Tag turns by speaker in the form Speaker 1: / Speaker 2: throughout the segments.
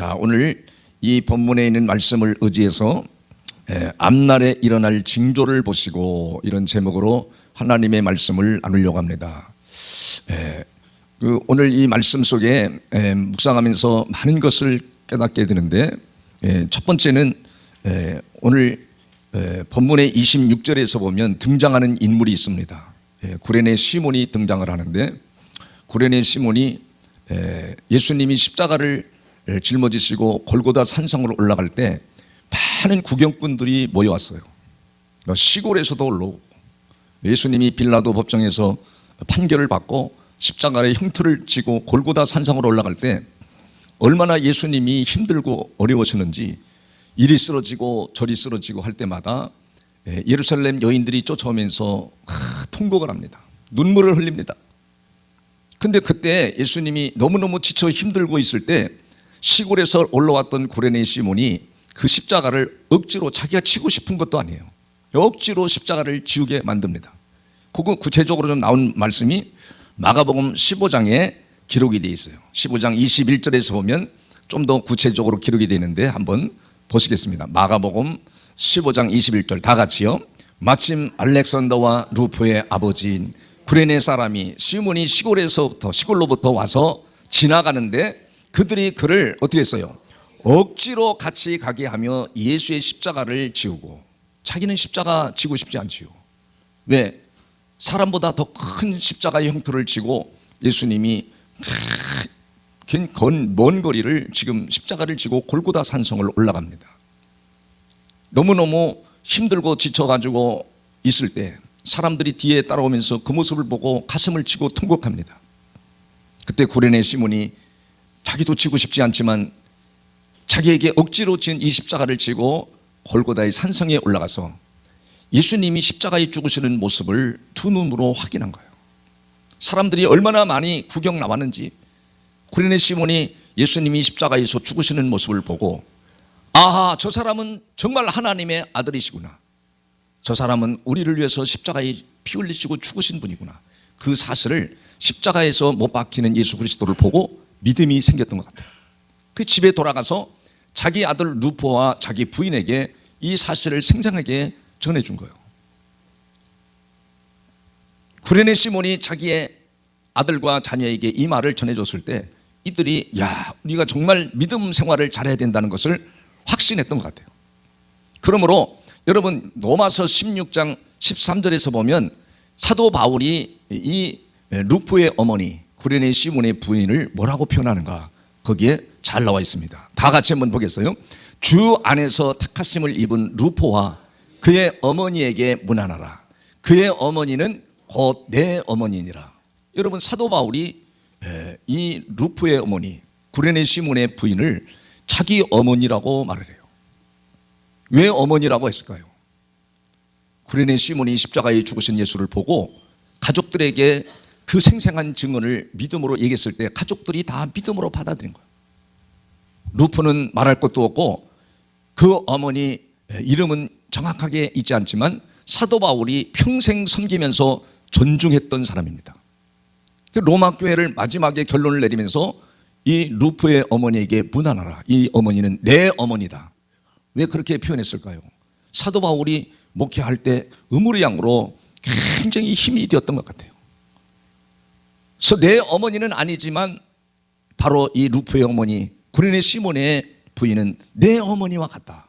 Speaker 1: 자, 오늘 이 본문에 있는 말씀을 의지해서 예, 앞날에 일어날 징조를 보시고 이런 제목으로 하나님의 말씀을 나누려고 합니다. 예, 그 오늘 이 말씀 속에 예, 묵상하면서 많은 것을 깨닫게 되는데 예, 첫 번째는 예, 오늘 예, 본문의 26절에서 보면 등장하는 인물이 있습니다. 예, 구레네 시몬이 등장을 하는데 구레네 시몬이 에, 예수님이 십자가를 에, 짊어지시고 골고다 산성으로 올라갈 때 많은 구경꾼들이 모여왔어요. 뭐 시골에서도 올라오고 예수님이 빌라도 법정에서 판결을 받고 십자가의 형틀을 지고 골고다 산성으로 올라갈 때 얼마나 예수님이 힘들고 어려우셨는지 이리 쓰러지고 저리 쓰러지고 할 때마다 에, 예루살렘 여인들이 쫓아오면서 하, 통곡을 합니다. 눈물을 흘립니다. 근데 그때 예수님이 너무너무 지쳐 힘들고 있을 때 시골에서 올라왔던 구레네 시몬이 그 십자가를 억지로 자기가 치고 싶은 것도 아니에요. 억지로 십자가를 지우게 만듭니다. 그거 구체적으로 좀 나온 말씀이 마가복음 15장에 기록이 되어 있어요. 15장 21절에서 보면 좀 더 구체적으로 기록이 되어 있는데 한번 보시겠습니다. 마가복음 15장 21절 다 같이요. 마침 알렉산더와 루프의 아버지인 구레네 사람이 시몬이 시골에서부터 시골로부터 와서 지나가는데 그들이 그를 어떻게 했어요? 억지로 같이 가게 하며 예수의 십자가를 지우고 자기는 십자가 지고 싶지 않지요. 왜? 사람보다 더 큰 십자가의 형태를 지고 예수님이 먼 거리를 지금 십자가를 지고 골고다 산성을 올라갑니다. 너무너무 힘들고 지쳐가지고 있을 때 사람들이 뒤에 따라오면서 그 모습을 보고 가슴을 치고 통곡합니다. 그때 구레네 시몬이 자기도 지고 싶지 않지만 자기에게 억지로 지은 이 십자가를 지고 골고다의 산성에 올라가서 예수님이 십자가에 죽으시는 모습을 두 눈으로 확인한 거예요. 사람들이 얼마나 많이 구경 나왔는지 구레네 시몬이 예수님이 십자가에서 죽으시는 모습을 보고 아하 저 사람은 정말 하나님의 아들이시구나. 저 사람은 우리를 위해서 십자가에 피 흘리시고 죽으신 분이구나. 그 사실을 십자가에서 못 박히는 예수 그리스도를 보고 믿음이 생겼던 것 같아요. 그 집에 돌아가서 자기 아들 루포와 자기 부인에게 이 사실을 생생하게 전해준 거예요. 구레네 시몬이 자기의 아들과 자녀에게 이 말을 전해줬을 때 이들이 야 우리가 정말 믿음 생활을 잘해야 된다는 것을 확신했던 것 같아요. 그러므로 여러분 로마서 16장 13절에서 보면 사도 바울이 이 루프의 어머니 구레네 시몬의 부인을 뭐라고 표현하는가 거기에 잘 나와 있습니다. 다 같이 한번 보겠어요. 주 안에서 택하심을 입은 루포와 그의 어머니에게 문안하라. 그의 어머니는 곧 내 어머니니라. 여러분 사도 바울이 이 루프의 어머니 구레네 시몬의 부인을 자기 어머니라고 말을 해요. 왜 어머니라고 했을까요? 구레네 시몬이 십자가에 죽으신 예수를 보고 가족들에게 그 생생한 증언을 믿음으로 얘기했을 때 가족들이 다 믿음으로 받아들인 거예요. 루프는 말할 것도 없고 그 어머니 이름은 정확하게 있지 않지만 사도 바울이 평생 섬기면서 존중했던 사람입니다. 그 로마 교회를 마지막에 결론을 내리면서 이 루프의 어머니에게 문안하라. 이 어머니는 내 어머니다. 왜 그렇게 표현했을까요? 사도 바울이 목회할 때 의무의 양으로 굉장히 힘이 되었던 것 같아요. 그래서 내 어머니는 아니지만 바로 이 루프의 어머니 구레네 시몬의 부인은 내 어머니와 같다.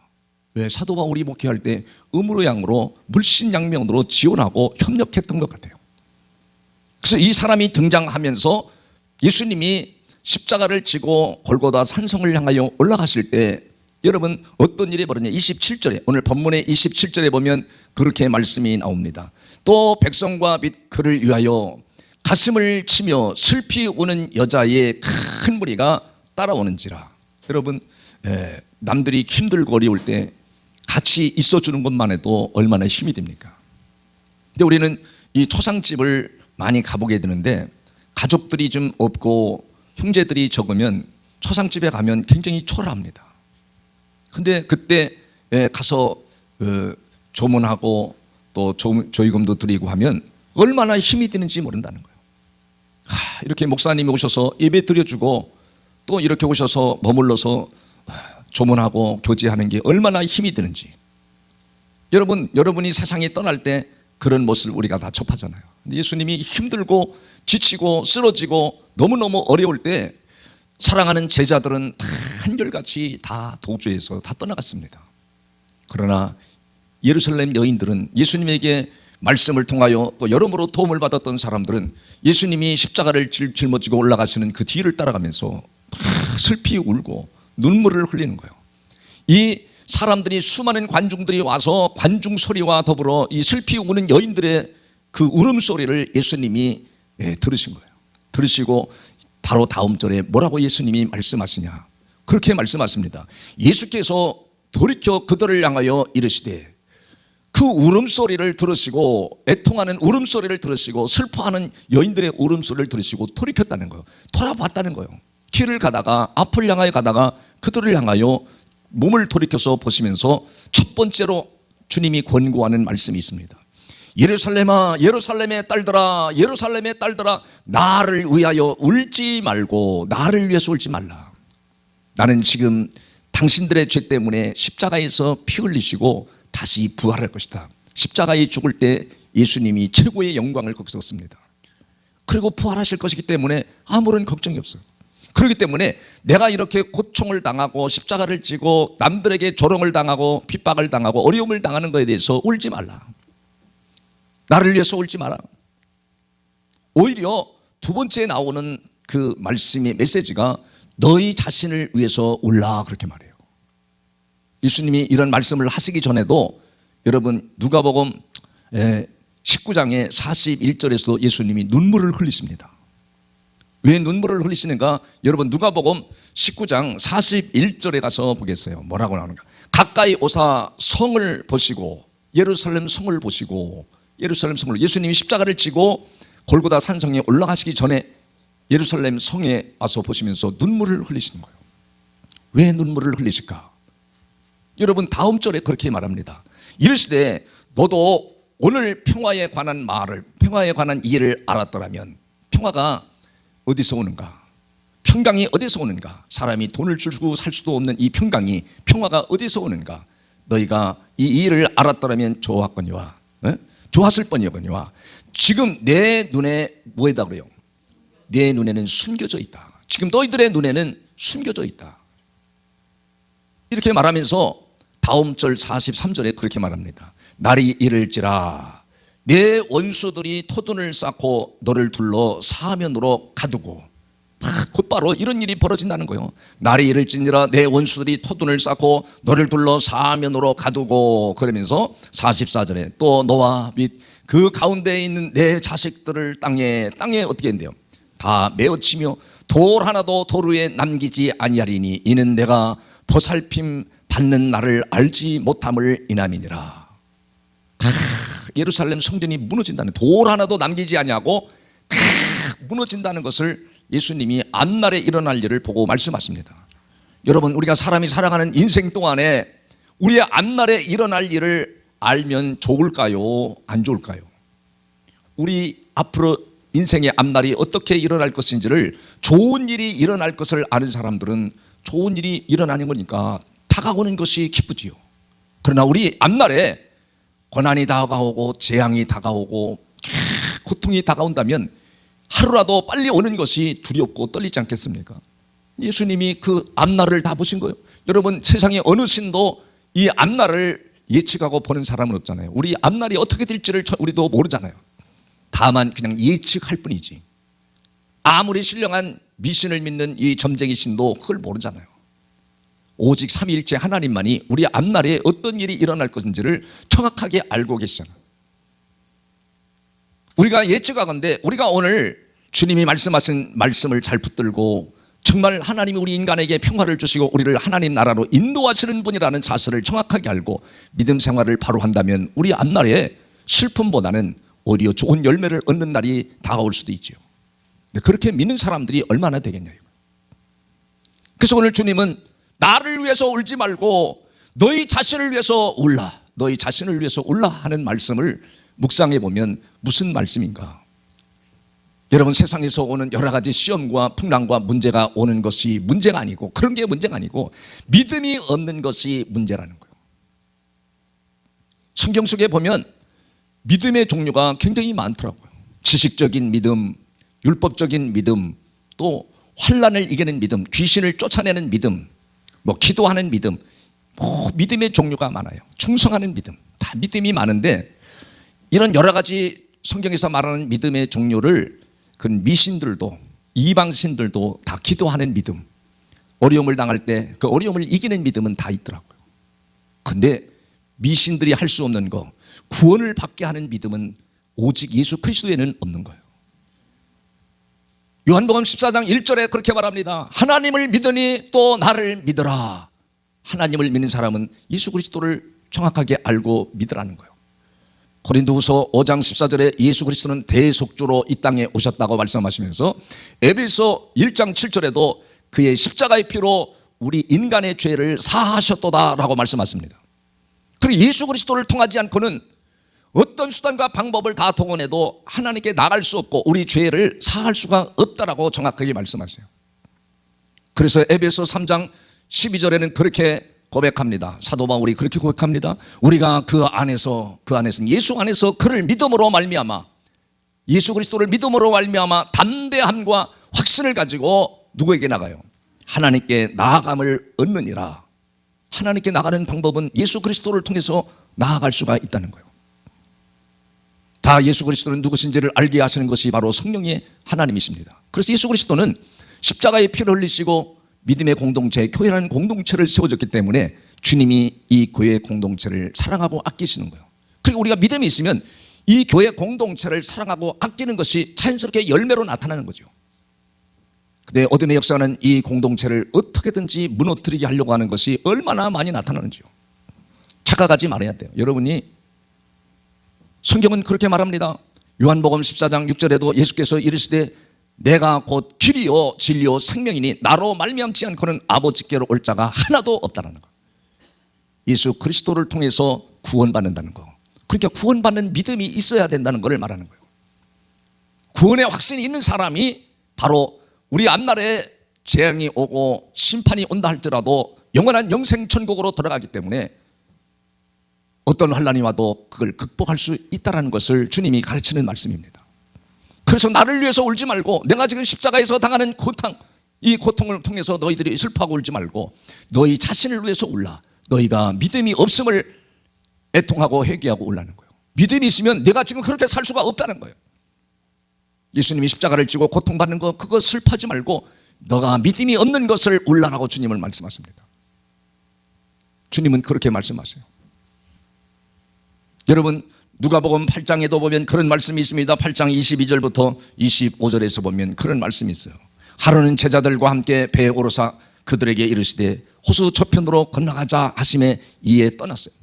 Speaker 1: 왜 사도 바울이 목회할 때 의무의 양으로 물신양면으로 지원하고 협력했던 것 같아요. 그래서 이 사람이 등장하면서 예수님이 십자가를 지고 골고다 산성을 향하여 올라갔을 때 여러분 어떤 일이 벌어졌냐 27절에 오늘 본문의 27절에 보면 그렇게 말씀이 나옵니다 또 백성과 및 그를 위하여 가슴을 치며 슬피 우는 여자의 큰 무리가 따라오는지라 여러분 에, 남들이 힘들고 어려울 때 같이 있어주는 것만 해도 얼마나 힘이 됩니까 근데 우리는 이 초상집을 많이 가보게 되는데 가족들이 좀 없고 형제들이 적으면 초상집에 가면 굉장히 초라합니다. 근데 그때 가서 그 조문하고 또 조의금도 드리고 하면 얼마나 힘이 드는지 모른다는 거예요. 이렇게 목사님이 오셔서 예배 드려주고 또 이렇게 오셔서 머물러서 조문하고 교제하는 게 얼마나 힘이 드는지. 여러분, 여러분이 세상에 떠날 때 그런 모습을 우리가 다 접하잖아요. 예수님이 힘들고 지치고 쓰러지고 너무너무 어려울 때 사랑하는 제자들은 다 한결같이 다 도주해서 다 떠나갔습니다. 그러나 예루살렘 여인들은 예수님에게 말씀을 통하여 또 여러모로 도움을 받았던 사람들은 예수님이 십자가를 질- 짊어지고 올라가시는 그 뒤를 따라가면서 다 슬피 울고 눈물을 흘리는 거예요. 이 사람들이 수많은 관중들이 와서 관중 소리와 더불어 이 슬피 우는 여인들의 그 울음소리를 예수님이 예, 들으신 거예요. 들으시고 바로 다음 절에 뭐라고 예수님이 말씀하시냐. 그렇게 말씀하십니다. 예수께서 돌이켜 그들을 향하여 이르시되 그 울음소리를 들으시고 애통하는 울음소리를 들으시고 슬퍼하는 여인들의 울음소리를 들으시고 돌이켰다는 거예요. 돌아봤다는 거예요. 길을 가다가 앞을 향하여 가다가 그들을 향하여 몸을 돌이켜서 보시면서 첫 번째로 주님이 권고하는 말씀이 있습니다. 예루살렘아 예루살렘의 딸들아 예루살렘의 딸들아 나를 위하여 울지 말고 나를 위해서 울지 말라. 나는 지금 당신들의 죄 때문에 십자가에서 피 흘리시고 다시 부활할 것이다. 십자가에 죽을 때 예수님이 최고의 영광을 거기서 얻습니다. 그리고 부활하실 것이기 때문에 아무런 걱정이 없어요. 그렇기 때문에 내가 이렇게 고총을 당하고 십자가를 지고 남들에게 조롱을 당하고 핍박을 당하고 어려움을 당하는 것에 대해서 울지 말라. 나를 위해서 울지 마라. 오히려 두 번째 나오는 그 말씀의 메시지가 너희 자신을 위해서 울라 그렇게 말해요. 예수님이 이런 말씀을 하시기 전에도 여러분 누가복음 19장의 41절에서 예수님이 눈물을 흘리십니다. 왜 눈물을 흘리시는가? 여러분 누가복음 19장 41절에 가서 보겠어요. 뭐라고 나오는가? 가까이 오사 성을 보시고 예루살렘 성을 보시고 예루살렘 성을 예수님이 십자가를 지고 골고다 산성에 올라가시기 전에 예루살렘 성에 와서 보시면서 눈물을 흘리시는 거예요. 왜 눈물을 흘리실까? 여러분 다음 절에 그렇게 말합니다. 이르시되 너도 오늘 평화에 관한 말을 평화에 관한 이해를 알았더라면 평화가 어디서 오는가? 평강이 어디서 오는가? 사람이 돈을 주고 살 수도 없는 이 평강이 평화가 어디서 오는가? 너희가 이 이해를 알았더라면 좋았거니와 에? 좋았을 뻔이거니와 지금 내 눈에 뭐에다 그래요? 내 눈에는 숨겨져 있다. 지금 너희들의 눈에는 숨겨져 있다. 이렇게 말하면서 다음 절 43절에 그렇게 말합니다. 날이 이를지라 내 원수들이 토둔을 쌓고 너를 둘러 사면으로 가두고 막 곧바로 이런 일이 벌어진다는 거예요. 날이 이를지니라 내 원수들이 토둔을 쌓고 너를 둘러 사면으로 가두고 그러면서 44절에 또 너와 및 그 가운데에 있는 내 자식들을 땅에 땅에 어떻게 한대요? 다 메어치며 돌 하나도 돌 위에 남기지 아니하리니 이는 내가 보살핌 받는 나를 알지 못함을 인함이니라. 아, 예루살렘 성전이 무너진다는 돌 하나도 남기지 아니하고 다 무너진다는 것을 예수님이 앞날에 일어날 일을 보고 말씀하십니다. 여러분 우리가 사람이 살아가는 인생 동안에 우리의 앞날에 일어날 일을 알면 좋을까요? 안 좋을까요? 우리 앞으로 인생의 앞날이 어떻게 일어날 것인지를 좋은 일이 일어날 것을 아는 사람들은 좋은 일이 일어나는 거니까 다가오는 것이 기쁘지요. 그러나 우리 앞날에 고난이 다가오고 재앙이 다가오고 고통이 다가온다면 하루라도 빨리 오는 것이 두렵고 떨리지 않겠습니까? 예수님이 그 앞날을 다 보신 거예요. 여러분 세상에 어느 신도 이 앞날을 예측하고 보는 사람은 없잖아요. 우리 앞날이 어떻게 될지를 우리도 모르잖아요. 다만 그냥 예측할 뿐이지. 아무리 신령한 미신을 믿는 이 점쟁이 신도 그걸 모르잖아요. 오직 삼위일체 하나님만이 우리 앞날에 어떤 일이 일어날 것인지를 정확하게 알고 계시잖아요. 우리가 예측하건대 우리가 오늘 주님이 말씀하신 말씀을 잘 붙들고 정말 하나님이 우리 인간에게 평화를 주시고 우리를 하나님 나라로 인도하시는 분이라는 사실을 정확하게 알고 믿음 생활을 바로 한다면 우리 앞날에 슬픔보다는 오히려 좋은 열매를 얻는 날이 다가올 수도 있죠. 그렇게 믿는 사람들이 얼마나 되겠냐. 그래서 오늘 주님은 나를 위해서 울지 말고 너희 자신을 위해서 울라. 너희 자신을 위해서 울라 하는 말씀을 묵상해 보면 무슨 말씀인가? 여러분 세상에서 오는 여러 가지 시험과 풍랑과 문제가 오는 것이 문제가 아니고 그런 게 문제가 아니고 믿음이 없는 것이 문제라는 거예요. 성경 속에 보면 믿음의 종류가 굉장히 많더라고요. 지식적인 믿음, 율법적인 믿음, 또 환란을 이기는 믿음, 귀신을 쫓아내는 믿음, 뭐 기도하는 믿음, 뭐 믿음의 종류가 많아요. 충성하는 믿음, 다 믿음이 많은데 이런 여러 가지 성경에서 말하는 믿음의 종류를 그 미신들도 이방신들도 다 기도하는 믿음, 어려움을 당할 때 그 어려움을 이기는 믿음은 다 있더라고요. 근데 미신들이 할 수 없는 거, 구원을 받게 하는 믿음은 오직 예수 그리스도에는 없는 거예요. 요한복음 14장 1절에 그렇게 말합니다. 하나님을 믿으니 또 나를 믿어라. 하나님을 믿는 사람은 예수 그리스도를 정확하게 알고 믿으라는 거예요. 고린도후서 5장 14절에 예수 그리스도는 대속주로 이 땅에 오셨다고 말씀하시면서 에베소 1장 7절에도 그의 십자가의 피로 우리 인간의 죄를 사하셨도다라고 말씀하십니다. 그리고 예수 그리스도를 통하지 않고는 어떤 수단과 방법을 다 동원해도 하나님께 나갈 수 없고 우리 죄를 사할 수가 없다라고 정확하게 말씀하세요. 그래서 에베소 3장 12절에는 그렇게 고백합니다. 사도 바울이 그렇게 고백합니다. 우리가 그 안에서 그 안에서 예수 안에서 그를 믿음으로 말미암아 예수 그리스도를 믿음으로 말미암아 담대함과 확신을 가지고 누구에게 나가요? 하나님께 나아감을 얻느니라. 하나님께 나가는 방법은 예수 그리스도를 통해서 나아갈 수가 있다는 거예요. 다 예수 그리스도는 누구신지를 알게 하시는 것이 바로 성령의 하나님이십니다. 그래서 예수 그리스도는 십자가의 피를 흘리시고 믿음의 공동체, 교회라는 공동체를 세워졌기 때문에 주님이 이 교회 공동체를 사랑하고 아끼시는 거예요. 그리고 우리가 믿음이 있으면 이 교회 공동체를 사랑하고 아끼는 것이 자연스럽게 열매로 나타나는 거죠. 근데 어둠의 역사는 이 공동체를 어떻게든지 무너뜨리게 하려고 하는 것이 얼마나 많이 나타나는지요. 착각하지 말아야 돼요. 여러분이 성경은 그렇게 말합니다. 요한복음 14장 6절에도 예수께서 이르시되 내가 곧 길이요 진리요 생명이니 나로 말미암지 않고는 아버지께로 올 자가 하나도 없다라는 거. 예수 그리스도를 통해서 구원받는다는 거. 그러니까 구원받는 믿음이 있어야 된다는 것을 말하는 거예요. 구원의 확신이 있는 사람이 바로 우리 앞날에 재앙이 오고 심판이 온다 할지라도 영원한 영생 천국으로 들어가기 때문에 어떤 환란이 와도 그걸 극복할 수 있다라는 것을 주님이 가르치는 말씀입니다. 그래서 나를 위해서 울지 말고 내가 지금 십자가에서 당하는 고통 이 고통을 통해서 너희들이 슬퍼하고 울지 말고 너희 자신을 위해서 울라. 너희가 믿음이 없음을 애통하고 회개하고 울라는 거예요. 믿음이 있으면 내가 지금 그렇게 살 수가 없다는 거예요. 예수님이 십자가를 지고 고통받는 거 그거 슬퍼하지 말고 너가 믿음이 없는 것을 울라라고 주님을 말씀하십니다. 주님은 그렇게 말씀하세요. 여러분 누가복음 8장에도 보면 그런 말씀이 있습니다. 8장 22절부터 25절에서 보면 그런 말씀이 있어요. 하루는 제자들과 함께 배에 오르사 그들에게 이르시되 호수 저편으로 건너가자 하심에 이에 떠났어요.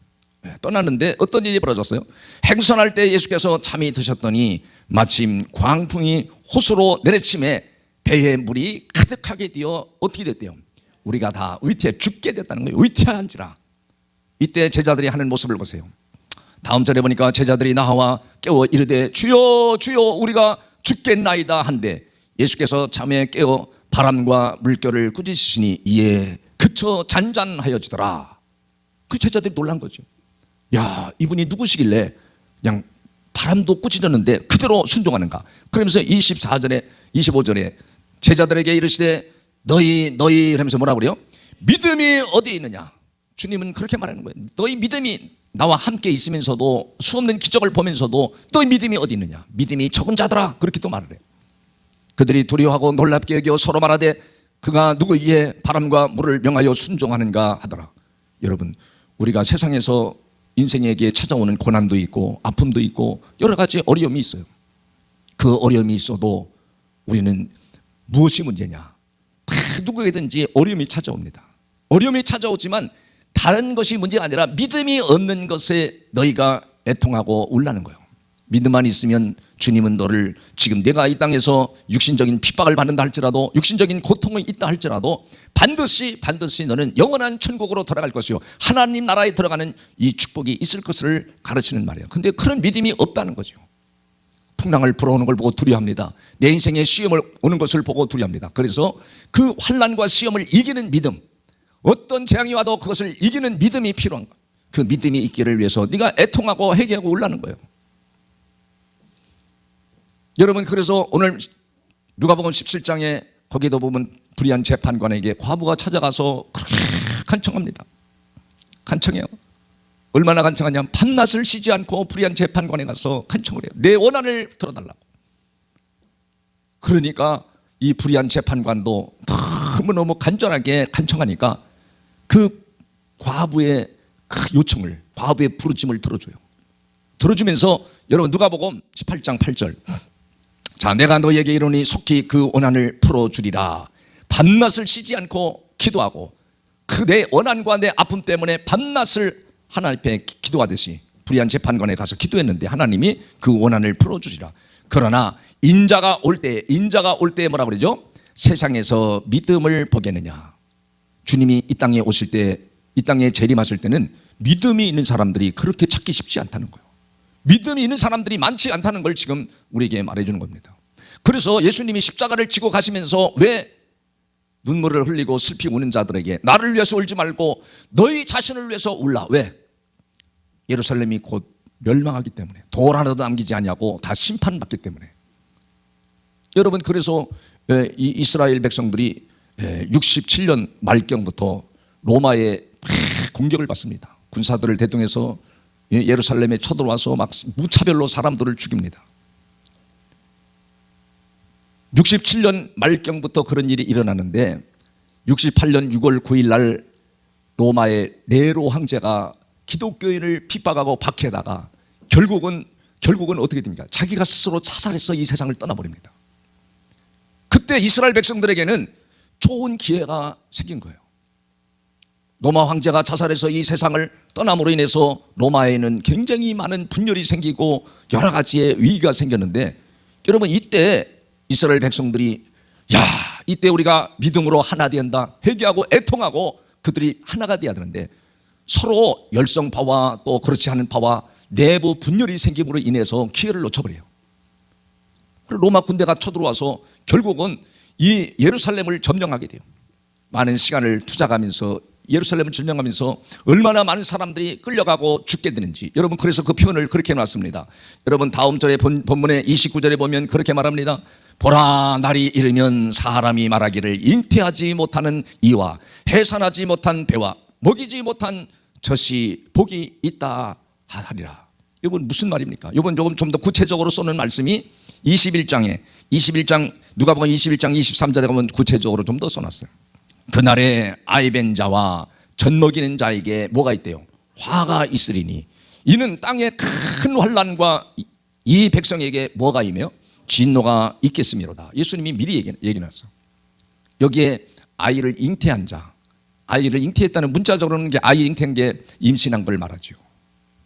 Speaker 1: 네, 떠났는데 어떤 일이 벌어졌어요? 행선할 때 예수께서 잠이 드셨더니 마침 광풍이 호수로 내리침에 배에 물이 가득하게 되어 어떻게 됐대요? 우리가 다 위태해 죽게 됐다는 거예요. 위태한지라. 이때 제자들이 하는 모습을 보세요. 다음 절에 보니까 제자들이 나와 깨워 이르되 주여 주여 우리가 죽겠나이다 한데 예수께서 잠에 깨어 바람과 물결을 꾸짖으시니 이에 그쳐 잔잔하여지더라. 그 제자들이 놀란 거죠. 야 이분이 누구시길래 그냥 바람도 꾸짖었는데 그대로 순종하는가. 그러면서 24절에 25절에 제자들에게 이르시되 너희 너희 하면서 뭐라 그래요? 믿음이 어디 있느냐? 주님은 그렇게 말하는 거예요. 너희 믿음이 나와 함께 있으면서도 수없는 기적을 보면서도 너희 믿음이 어디 있느냐? 믿음이 적은 자들아 그렇게 또 말을 해요. 그들이 두려워하고 놀랍게 여겨 서로 말하되 그가 누구에게 바람과 물을 명하여 순종하는가 하더라. 여러분 우리가 세상에서 인생에게 찾아오는 고난도 있고 아픔도 있고 여러 가지 어려움이 있어요. 그 어려움이 있어도 우리는 무엇이 문제냐? 다 누구에든지 어려움이 찾아옵니다. 어려움이 찾아오지만 다른 것이 문제가 아니라 믿음이 없는 것에 너희가 애통하고 울라는 거예요. 믿음만 있으면 주님은 너를 지금 내가 이 땅에서 육신적인 핍박을 받는다 할지라도 육신적인 고통이 있다 할지라도 반드시 반드시 너는 영원한 천국으로 돌아갈 것이요 하나님 나라에 들어가는 이 축복이 있을 것을 가르치는 말이에요. 근데 그런 믿음이 없다는 거죠. 풍랑을 불어오는 걸 보고 두려워합니다. 내 인생에 시험을 오는 것을 보고 두려워합니다. 그래서 그 환란과 시험을 이기는 믿음, 어떤 재앙이 와도 그것을 이기는 믿음이 필요한 거예요. 그 믿음이 있기를 위해서 네가 애통하고 회개하고 올라는 거예요. 여러분 그래서 오늘 누가복음 17장에 거기도 보면 불의한 재판관에게 과부가 찾아가서 간청합니다. 간청해요. 얼마나 간청하냐면 밤낮을 쉬지 않고 불의한 재판관에 가서 간청을 해요. 내 원한을 들어달라고. 그러니까 이 불의한 재판관도 너무너무 간절하게 간청하니까 그 과부의 그 요청을 과부의 부르짐을 들어줘요. 들어주면서 여러분 누가복음 18장 8절. 자 내가 너에게 이르니 속히 그 원한을 풀어주리라. 밤낮을 쉬지 않고 기도하고 그 내 원한과 내 아픔 때문에 밤낮을 하나님 앞에 기- 기도하듯이 불의한 재판관에 가서 기도했는데 하나님이 그 원한을 풀어주리라. 그러나 인자가 올 때 인자가 올 때 뭐라 그러죠? 세상에서 믿음을 보겠느냐 주님이 이 땅에 오실 때, 이 땅에 재림하실 때는 믿음이 있는 사람들이 그렇게 찾기 쉽지 않다는 거예요. 믿음이 있는 사람들이 많지 않다는 걸 지금 우리에게 말해주는 겁니다. 그래서 예수님이 십자가를 지고 가시면서 왜 눈물을 흘리고 슬피 우는 자들에게 나를 위해서 울지 말고 너희 자신을 위해서 울라. 왜? 예루살렘이 곧 멸망하기 때문에 돌 하나도 남기지 아니하고 다 심판받기 때문에 여러분 그래서 에, 이 이스라엘 백성들이 67년 말경부터 로마의 공격을 받습니다. 군사들을 대동해서 예, 예루살렘에 쳐들어와서 막 무차별로 사람들을 죽입니다. 67년 말경부터 그런 일이 일어나는데 68년 6월 9일 날 로마의 네로 황제가 기독교인을 핍박하고 박해다가 결국은 결국은 어떻게 됩니까? 자기가 스스로 자살해서 이 세상을 떠나버립니다. 그때 이스라엘 백성들에게는 좋은 기회가 생긴 거예요. 로마 황제가 자살해서 이 세상을 떠남으로 인해서 로마에는 굉장히 많은 분열이 생기고 여러 가지의 위기가 생겼는데 여러분 이때 이스라엘 백성들이 야 이때 우리가 믿음으로 하나 된다 회개하고 애통하고 그들이 하나가 돼야 되는데 서로 열성파와 또 그렇지 않은 파와 내부 분열이 생김으로 인해서 기회를 놓쳐버려요. 로마 군대가 쳐들어와서 결국은 이 예루살렘을 점령하게 돼요. 많은 시간을 투자하면서 예루살렘을 점령하면서 얼마나 많은 사람들이 끌려가고 죽게 되는지 여러분 그래서 그 표현을 그렇게 해놨습니다. 여러분 다음 절에 본, 본문의 29절에 보면 그렇게 말합니다. 보라 날이 이르면 사람이 말하기를 잉태하지 못하는 이와 해산하지 못한 배와 먹이지 못한 젖이 복이 있다 하리라. 이건 무슨 말입니까? 이번 조금 좀 더 구체적으로 쏘는 말씀이 21장에 21장 누가복음 21장 23절에 가면 구체적으로 좀 더 써놨어요. 그날에 아이벤 자와 젖 먹이는 자에게 뭐가 있대요? 화가 있으리니 이는 땅의 큰 환란과 이 백성에게 뭐가 임해요? 진노가 있겠음이로다. 예수님이 미리 얘기, 얘기했어. 여기에 아이를 잉태한 자, 아이를 잉태했다는 문자적으로는 게 아이 잉태한 게 임신한 걸 말하죠.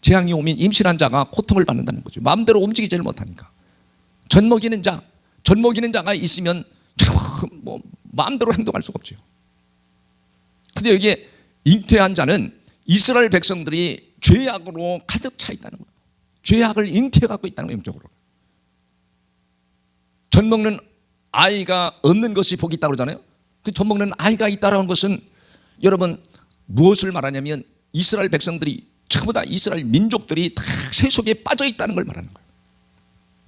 Speaker 1: 재앙이 오면 임신한 자가 고통을 받는다는 거죠. 마음대로 움직이지를 못하니까. 젖 먹이는 자, 젖 먹이는 자가 있으면 뭐 마음대로 행동할 수가 없죠. 근데 여기에 잉태한 자는 이스라엘 백성들이 죄악으로 가득 차 있다는 거예요. 죄악을 잉태해 갖고 있다는 거예요, 영적으로. 젖 먹는 아이가 없는 것이 복이 있다고 그러잖아요. 그젖 먹는 아이가 있다라는 것은 여러분 무엇을 말하냐면 이스라엘 백성들이 전부 다 이스라엘 민족들이 다 세속에 빠져 있다는 걸 말하는 거예요.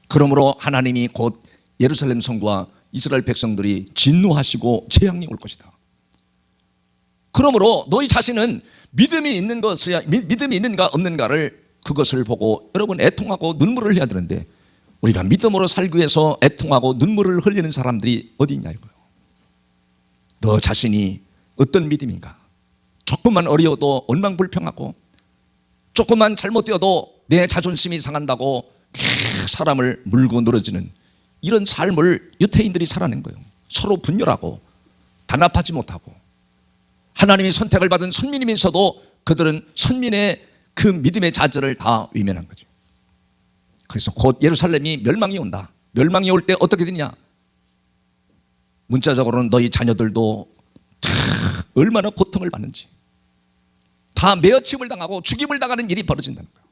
Speaker 1: 그러므로 하나님이 곧 예루살렘 성과 이스라엘 백성들이 진노하시고 재앙이 올 것이다. 그러므로 너희 자신은 믿음이 있는 것이야 믿음이 있는가 없는가를 그것을 보고 여러분 애통하고 눈물을 흘려야 되는데 우리가 믿음으로 살기 위해서 애통하고 눈물을 흘리는 사람들이 어디 있냐 이거예요. 너 자신이 어떤 믿음인가? 조금만 어려워도 원망불평하고 조금만 잘못되어도 내 자존심이 상한다고 사람을 물고 늘어지는 이런 삶을 유태인들이 살아낸 거예요. 서로 분열하고 단합하지 못하고 하나님이 선택을 받은 선민이면서도 그들은 선민의 그 믿음의 자질을 다 위면한 거죠. 그래서 곧 예루살렘이 멸망이 온다. 멸망이 올 때 어떻게 되냐? 문자적으로는 너희 자녀들도 참 얼마나 고통을 받는지 다 매어침을 당하고 죽임을 당하는 일이 벌어진다는 거예요.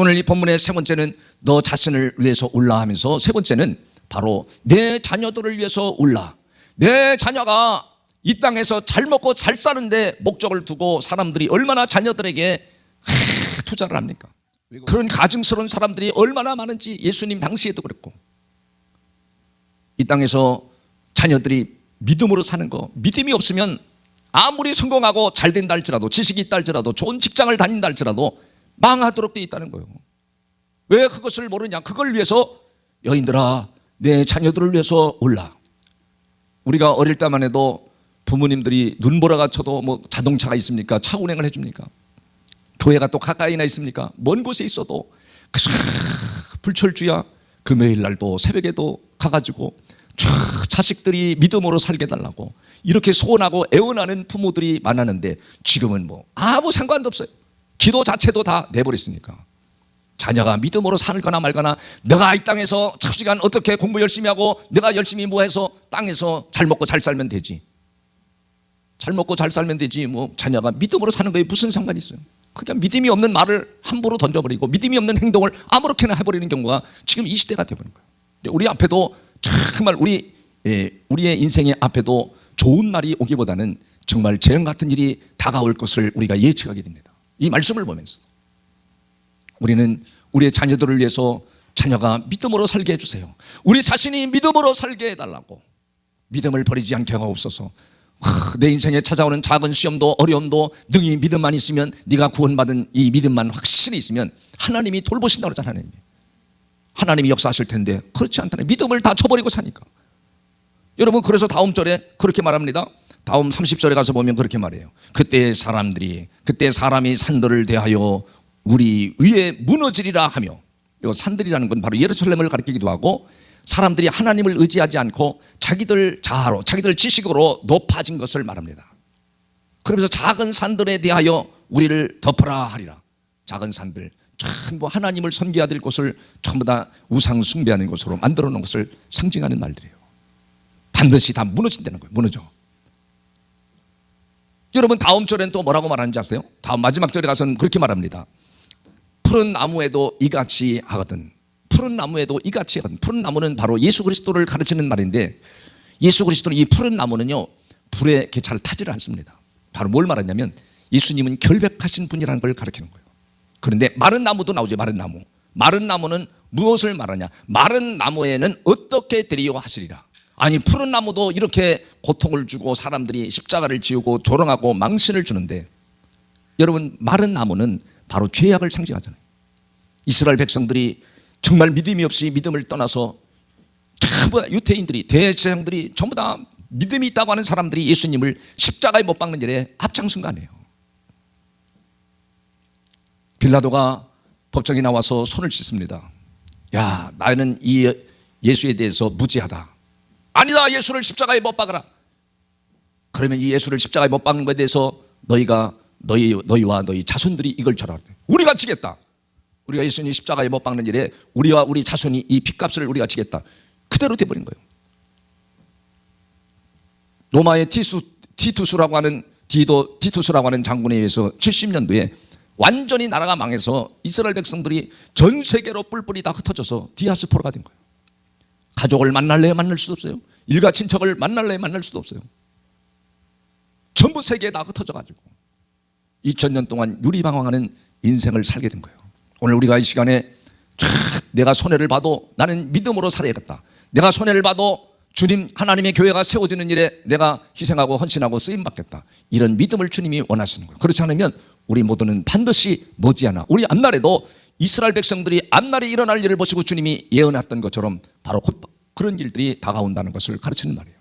Speaker 1: 오늘 이 본문의 세 번째는 너 자신을 위해서 올라 하면서 세 번째는 바로 내 자녀들을 위해서 올라. 내 자녀가 이 땅에서 잘 먹고 잘 사는데 목적을 두고 사람들이 얼마나 자녀들에게 하, 투자를 합니까? 그런 가증스러운 사람들이 얼마나 많은지 예수님 당시에도 그랬고 이 땅에서 자녀들이 믿음으로 사는 거 믿음이 없으면 아무리 성공하고 잘 된다 할지라도 지식이 있다 할지라도 좋은 직장을 다닌다 할지라도 망하도록 돼 있다는 거예요. 왜 그것을 모르냐? 그걸 위해서 여인들아 내 자녀들을 위해서 올라. 우리가 어릴 때만 해도 부모님들이 눈보라가 쳐도 뭐 자동차가 있습니까? 차 운행을 해줍니까? 교회가 또 가까이나 있습니까? 먼 곳에 있어도 그 불철주야 금요일 날도 새벽에도 가가지고 촤 자식들이 믿음으로 살게 달라고 이렇게 소원하고 애원하는 부모들이 많았는데 지금은 뭐 아무 상관도 없어요. 기도 자체도 다 내버렸으니까. 자녀가 믿음으로 살거나 말거나 내가 이 땅에서 차시간 어떻게 공부 열심히 하고 내가 열심히 뭐 해서 땅에서 잘 먹고 잘 살면 되지. 잘 먹고 잘 살면 되지. 뭐 자녀가 믿음으로 사는 거에 무슨 상관이 있어요. 그냥 믿음이 없는 말을 함부로 던져버리고 믿음이 없는 행동을 아무렇게나 해버리는 경우가 지금 이 시대가 되버린 거예요. 우리 앞에도 정말 우리 예, 우리의 인생의 앞에도 좋은 날이 오기보다는 정말 재앙 같은 일이 다가올 것을 우리가 예측하게 됩니다. 이 말씀을 보면서 우리는 우리의 자녀들을 위해서 자녀가 믿음으로 살게 해주세요. 우리 자신이 믿음으로 살게 해달라고 믿음을 버리지 않게 하옵소서. 하, 내 인생에 찾아오는 작은 시험도 어려움도 능히 믿음만 있으면 네가 구원받은 이 믿음만 확실히 있으면 하나님이 돌보신다고 그러잖아요. 하나님이. 하나님이 역사하실 텐데 그렇지 않다네. 믿음을 다 쳐버리고 사니까. 여러분 그래서 다음 절에 그렇게 말합니다. 다음 30절에 가서 보면 그렇게 말해요. 그때 사람들이 그때 사람이 산들을 대하여 우리 위에 무너지리라 하며 이 산들이라는 건 바로 예루살렘을 가리키기도 하고 사람들이 하나님을 의지하지 않고 자기들 자아로 자기들 지식으로 높아진 것을 말합니다. 그러면서 작은 산들에 대하여 우리를 덮어라 하리라. 작은 산들 전부 하나님을 섬겨야 될 곳을 전부 다 우상 숭배하는 곳으로 만들어 놓은 것을 상징하는 말들이에요. 반드시 다 무너진다는 거예요. 무너져. 여러분 다음 절엔 또 뭐라고 말하는지 아세요? 다음 마지막 절에 가서는 그렇게 말합니다. 푸른 나무에도 이같이 하거든. 푸른 나무에도 이같이 하거든. 푸른 나무는 바로 예수 그리스도를 가르치는 말인데 예수 그리스도는 이 푸른 나무는요 불에 이렇게 잘 타지를 않습니다. 바로 뭘 말하냐면 예수님은 결백하신 분이라는 걸 가르치는 거예요. 그런데 마른 나무도 나오죠. 마른 나무. 마른 나무는 무엇을 말하냐? 마른 나무에는 어떻게 되리요 하시리라. 아니 푸른 나무도 이렇게 고통을 주고 사람들이 십자가를 지우고 조롱하고 망신을 주는데 여러분 마른 나무는 바로 죄악을 상징하잖아요. 이스라엘 백성들이 정말 믿음이 없이 믿음을 떠나서 전부 다 유태인들이 대제사장들이 전부 다 믿음이 있다고 하는 사람들이 예수님을 십자가에 못 박는 일에 앞장선 거 아니에요. 빌라도가 법정에 나와서 손을 씻습니다. 야, 나는 이 예수에 대해서 무지하다. 아니다, 예수를 십자가에 못 박아라. 그러면 이 예수를 십자가에 못 박는 것에 대해서 너희가 너희 너희와 너희 자손들이 이걸 절하라. 우리가 지겠다. 우리가 예수님 십자가에 못 박는 일에 우리와 우리 자손이 이 빚값을 우리가 지겠다. 그대로 돼버린 거예요. 로마의 티수, 티투스라고 하는 디도 티투스라고 하는 장군에 의해서 70년도에 완전히 나라가 망해서 이스라엘 백성들이 전 세계로 뿔뿔이 다 흩어져서 디아스포라가 된 거예요. 가족을 만날래야 만날 수도 없어요. 일가 친척을 만날래야 만날 수도 없어요. 전부 세계에 다 흩어져 가지고 2000년 동안 유리방황하는 인생을 살게 된 거예요. 오늘 우리가 이 시간에 쫙 내가 손해를 봐도 나는 믿음으로 살아야겠다. 내가 손해를 봐도 주님 하나님의 교회가 세워지는 일에 내가 희생하고 헌신하고 쓰임 받겠다. 이런 믿음을 주님이 원하시는 거예요. 그렇지 않으면 우리 모두는 반드시 머지않아 우리 앞날에도 이스라엘 백성들이 앞날에 일어날 일을 보시고 주님이 예언했던 것처럼 바로 곧 그런 일들이 다가온다는 것을 가르치는 말이에요.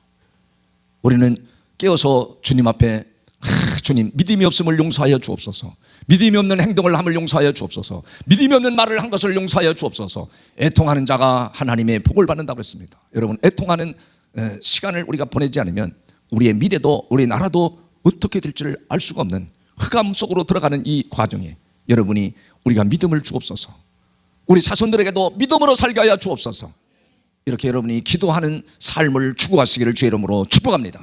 Speaker 1: 우리는 깨어서 주님 앞에 하, 주님 믿음이 없음을 용서하여 주옵소서. 믿음이 없는 행동을 함을 용서하여 주옵소서. 믿음이 없는 말을 한 것을 용서하여 주옵소서. 애통하는 자가 하나님의 복을 받는다고 했습니다. 여러분 애통하는 에, 시간을 우리가 보내지 않으면 우리의 미래도 우리 나라도 어떻게 될지를 알 수가 없는 흑암 속으로 들어가는 이 과정에 여러분이 우리가 믿음을 주옵소서. 우리 자손들에게도 믿음으로 살게 하여 주옵소서. 이렇게 여러분이 기도하는 삶을 추구하시기를 주의 이름으로 축복합니다.